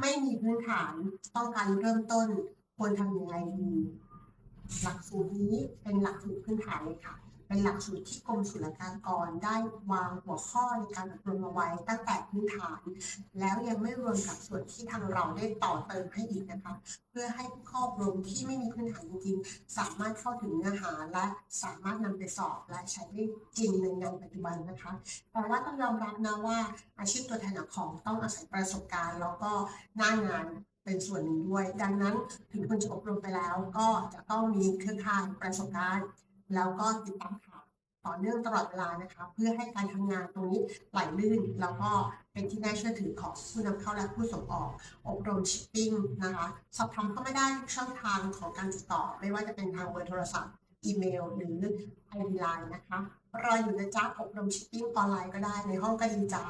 ไม่มีพื้นฐานต้องการเริ่มต้นควรทำยังไงดี หลักสูตรนี้เป็นหลักสูตรพื้นฐานเลยค่ะ เป็นหลักสูตรที่กรมศุลกากรได้วางหัวข้อในการอบรมเอาไว้ตั้งแต่พื้นฐาน แล้วยังไม่รวมกับส่วนที่ทางเราได้ต่อเติมให้อีกนะคะ เพื่อให้ผู้เข้อบรมที่ไม่มีพื้นฐานจริงๆ สามารถเข้าถึงเนื้อหาและสามารถนำไปสอบและใช้ได้จริงในงานปัจจุบันนะคะแต่ว่าต้องยอมรับนะว่าอาชีพตัวแทนของต้องอาศัยประสบการณ์ แล้วก็หน้างานเป็นส่วนหนึ่งด้วย ดังนั้นถึงคุณจะอบรมไปแล้วก็จะต้องมีเครือข่ายประสบการณ์ แล้วก็ติดตามข่าว ต่อเนื่องตลอดเวลานะคะเพื่อให้การทำงานตรงนี้ไหลลื่น แล้วก็เป็นที่น่าเชื่อถือของผู้นำเข้าและผู้ส่งออก อบรมชิปปิ้งนะคะสอบถามเข้าไม่ได้ทุกช่องทางของการติดต่อ ไม่ว่าจะเป็นทางเบอร์โทรศัพท์ อีเมล หรือไอดีไลน์นะคะรออยู่นะจ๊ะอบรมชิปปิ้งออนไลน์ก็ได้ในห้องก็ดีจ้า